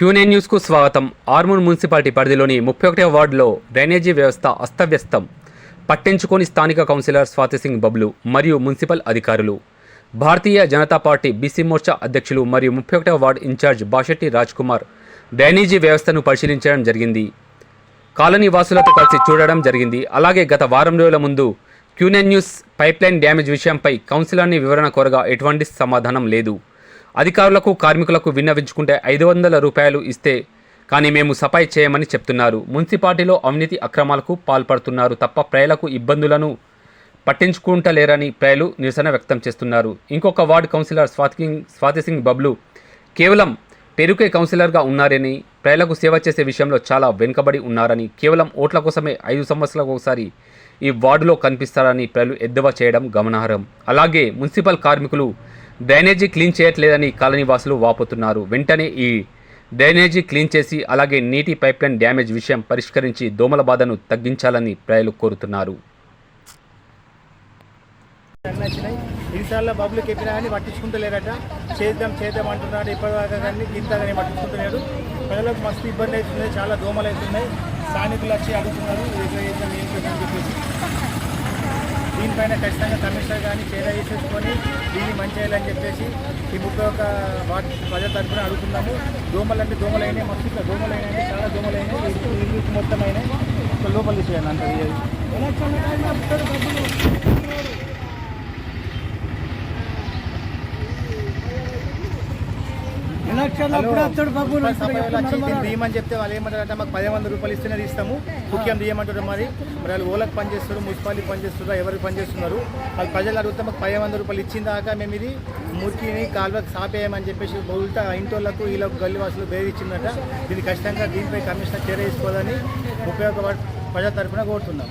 క్యూనే న్యూస్కు స్వాగతం. ఆర్మూర్ మున్సిపాలిటీ పరిధిలోని ముప్పై ఒకటవ వార్డులో డ్రైనేజీ వ్యవస్థ అస్తవ్యస్తం. పట్టించుకోని స్థానిక కౌన్సిలర్ స్వాతి సింగ్ బబ్లు మరియు మున్సిపల్ అధికారులు. భారతీయ జనతా పార్టీ బీసీ మోర్చా అధ్యక్షులు మరియు ముప్పై ఒకటవ ward in charge Bashetti Raj Kumar drainage వ్యవస్థను పరిశీలించడం జరిగింది. కాలనీ వాసులతో కలిసి చూడడం జరిగింది. అలాగే గత వారం రోజుల ముందు క్యూనెన్ న్యూస్ పైప్లైన్ డ్యామేజ్ విషయంపై కౌన్సిలర్ని వివరణ కోరగా ఎటువంటి సమాధానం లేదు. అధికారులకు కార్మికులకు విన్నవించుకుంటే ఐదు వందల రూపాయలు ఇస్తే కానీ మేము సఫాయి చేయమని చెప్తున్నారు. మున్సిపాలిటీలో అవినీతి అక్రమాలకు పాల్పడుతున్నారు తప్ప ప్రజలకు ఇబ్బందులను పట్టించుకుంటలేరని ప్రజలు నిరసన వ్యక్తం చేస్తున్నారు. ఇంకొక వార్డు కౌన్సిలర్ స్వాతికింగ్ స్వాతి సింగ్ బబ్లు కేవలం పెరుకే కౌన్సిలర్గా ఉన్నారని ప్రజలకు సేవ చేసే విషయంలో చాలా వెనుకబడి ఉన్నారని కేవలం ఓట్ల కోసమే ఐదు సంవత్సరాలకు ఒకసారి ఈ వార్డులో కనిపిస్తారని ప్రజలు ఎద్దేవా చేయడం గమనార్హం. అలాగే మున్సిపల్ కార్మికులు డ్రైనేజీ క్లీన్ చేయట్లేదని కాలనీ వాసులు వాపోతున్నారు. వెంటనే ఈ డ్రైనేజీ క్లీన్ చేసి అలాగే నీటి పైప్లైన్ డ్యామేజ్ విషయం పరిష్కరించి దోమల బాధను తగ్గించాలని ప్రజలు కోరుతున్నారు. అన్నీ ఇన్నిసార్లు బబ్బులు కెప్పినా కానీ పట్టించుకుంటలేరట. చేద్దాం చేద్దాం అంటున్నాడు. ఇప్పటిదాకా కానీ ఇంత కానీ పట్టించుకుంటలేరు ప్రజలకు మస్తు ఇబ్బంది అవుతుంది. చాలా దోమలు అవుతున్నాయి. స్థానికులు వచ్చి అడుగుతున్నారు ఎట్లా చేద్దాం ఏం చేద్దాం అని చెప్పేసి దీనిపైన ఖచ్చితంగా కమిషనర్ కానీ చర్య చేసేసుకొని దీన్ని మంచి చేయాలని చెప్పేసి ఈ ముప్పై ఒక వాట్ ప్రజల తరఫున అడుగుతున్నాము. దోమలు అంటే దోమలు అయినాయి మస్తు ఇట్లా దోమలు చాలా దోమలు ఇల్లు మొత్తం అయినాయి లోపల తీసేయాలి అంత తీయమని చెప్తే వాళ్ళు ఏమంటారంటే మాకు పది వందల రూపాయలు ఇస్తేనే ఇస్తాము ముఖ్యం తీయమంటారు మరి. మరి వాళ్ళు ఓలకు పనిచేస్తారు మున్సిపాలిటీ పనిచేస్తున్నారు ఎవరికి పనిచేస్తున్నారు వాళ్ళు ప్రజలు అడిగితే మాకు పది వందల రూపాయలు ఇచ్చిన దాకా మేము ఇది మురికిని కాలువకి సాపేయమని చెప్పేసి ఉల్టా ఇంటోళ్ళకు వీళ్ళకు గల్లీవాసులు బేదిచ్చిందట. దీన్ని ఖచ్చితంగా దీనిపై కమిషనర్ చర్య తీసుకోవాలని వార్డు ప్రజల తరఫున కోరుతున్నాం.